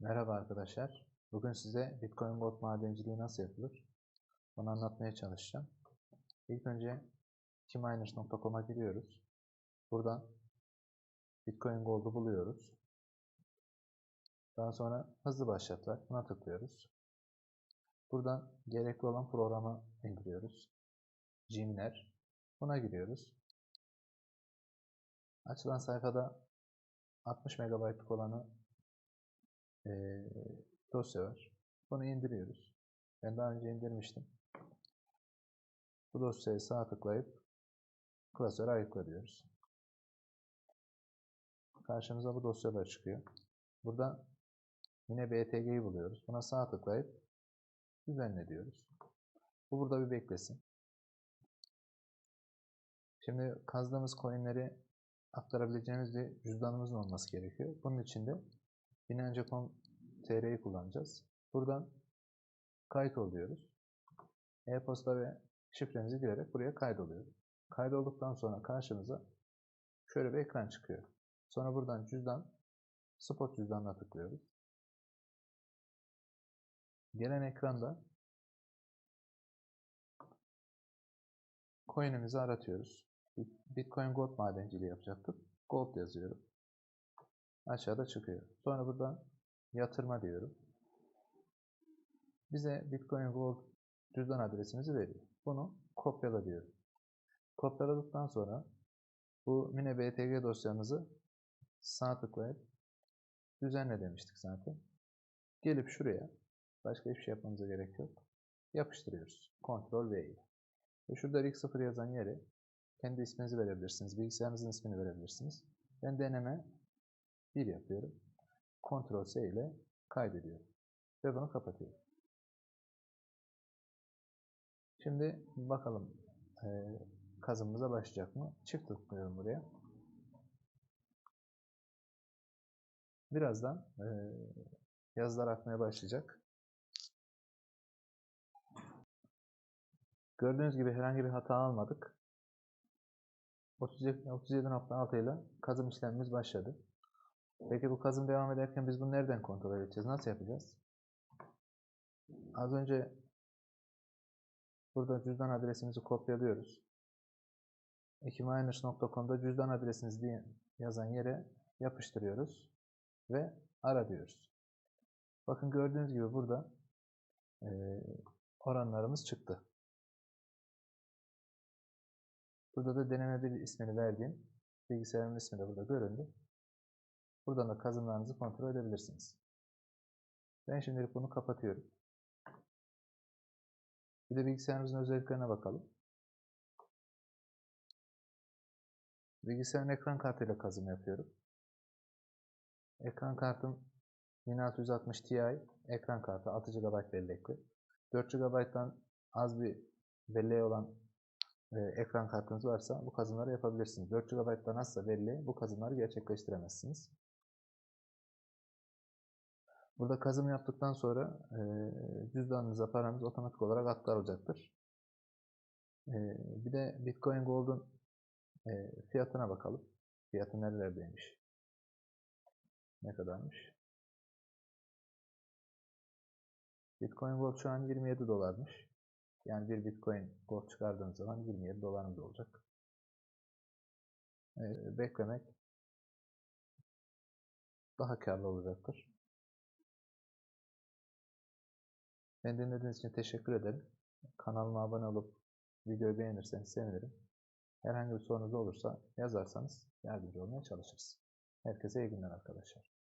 Merhaba arkadaşlar. Bugün size Bitcoin Gold madenciliği nasıl yapılır? Onu anlatmaya çalışacağım. İlk önce keyminers.com'a giriyoruz. Buradan Bitcoin Gold'u buluyoruz. Daha sonra hızlı başlat var. Buna tıklıyoruz. Buradan gerekli olan programı indiriyoruz. Gminer. Buna giriyoruz. Açılan sayfada 60 MB'lık olanı e, dosya var. Bunu indiriyoruz. Ben daha önce indirmiştim. Bu dosyayı sağ tıklayıp klasöre ayıkla diyoruz. Karşımıza bu dosyalar çıkıyor. Burada yine BTG'yi buluyoruz. Buna sağ tıklayıp düzenle diyoruz. Bu burada bir beklesin. Şimdi kazdığımız coinleri aktarabileceğimiz bir cüzdanımızın olması gerekiyor. Bunun için de Binance.com.tr'yi kullanacağız. Buradan kayıt oluyoruz. E-posta ve şifremizi girerek buraya kaydoluyoruz. Kaydolduktan sonra karşımıza şöyle bir ekran çıkıyor. Sonra buradan cüzdan, spot cüzdanına tıklıyoruz. Gelen ekranda coin'imizi aratıyoruz. Bitcoin Gold madenciliği yapacaktık. Gold yazıyorum. Aşağıda çıkıyor. Sonra buradan yatırma diyorum. Bize Bitcoin Gold cüzdan adresimizi veriyor. Bunu kopyala diyorum. Kopyaladıktan sonra bu mine BTG dosyamızı sağ tıklayıp düzenle demiştik zaten. Gelip şuraya başka hiçbir şey yapmamıza gerek yok. Yapıştırıyoruz. Ctrl V ile. Ve şurada RIG0 yazan yere kendi isminizi verebilirsiniz. Bilgisayarınızın ismini verebilirsiniz. Ben deneme 1 yapıyorum. Ctrl S ile kaydediyorum. Ve bunu kapatıyorum. Şimdi bakalım e, kazımıza başlayacak mı? Çift tıklıyorum buraya. Birazdan e, yazılar akmaya başlayacak. Gördüğünüz gibi herhangi bir hata almadık. 37.6 ile kazım işlemimiz başladı. Peki bu kazım devam ederken biz bunu nereden kontrol edeceğiz? Nasıl yapacağız? Az önce burada cüzdan adresimizi kopyalıyoruz. ekiminers.com'da cüzdan adresiniz diye yazan yere yapıştırıyoruz ve ara diyoruz. Bakın gördüğünüz gibi burada oranlarımız çıktı. Burada da deneme bir ismini verdiğim bilgisayarın ismi de burada göründü. Buradan da kazımlarınızı kontrol edebilirsiniz. Ben şimdilik bunu kapatıyorum. Bir de bilgisayarımızın özelliklerine bakalım. Bilgisayarın ekran kartıyla kazım yapıyorum. Ekran kartım 1660 Ti ekran kartı 6 GB bellekli. 4 GB'dan az bir belleği olan e, ekran kartınız varsa bu kazımları yapabilirsiniz. 4 GB'dan azsa belli bu kazımları gerçekleştiremezsiniz. Burada kazım yaptıktan sonra e, cüzdanınıza paranız otomatik olarak aktarılacaktır. E, bir de Bitcoin Gold'un e, fiyatına bakalım. Fiyatı nerelerdeymiş? Ne kadarmış? Bitcoin Gold şu an 27 dolarmış. Yani bir Bitcoin Gold çıkardığınız zaman 27 dolarınız olacak. E, beklemek daha karlı olacaktır. Beni dinlediğiniz için teşekkür ederim. Kanalıma abone olup videoyu beğenirseniz sevinirim. Herhangi bir sorunuz olursa yazarsanız yardımcı olmaya çalışırız. Herkese iyi günler arkadaşlar.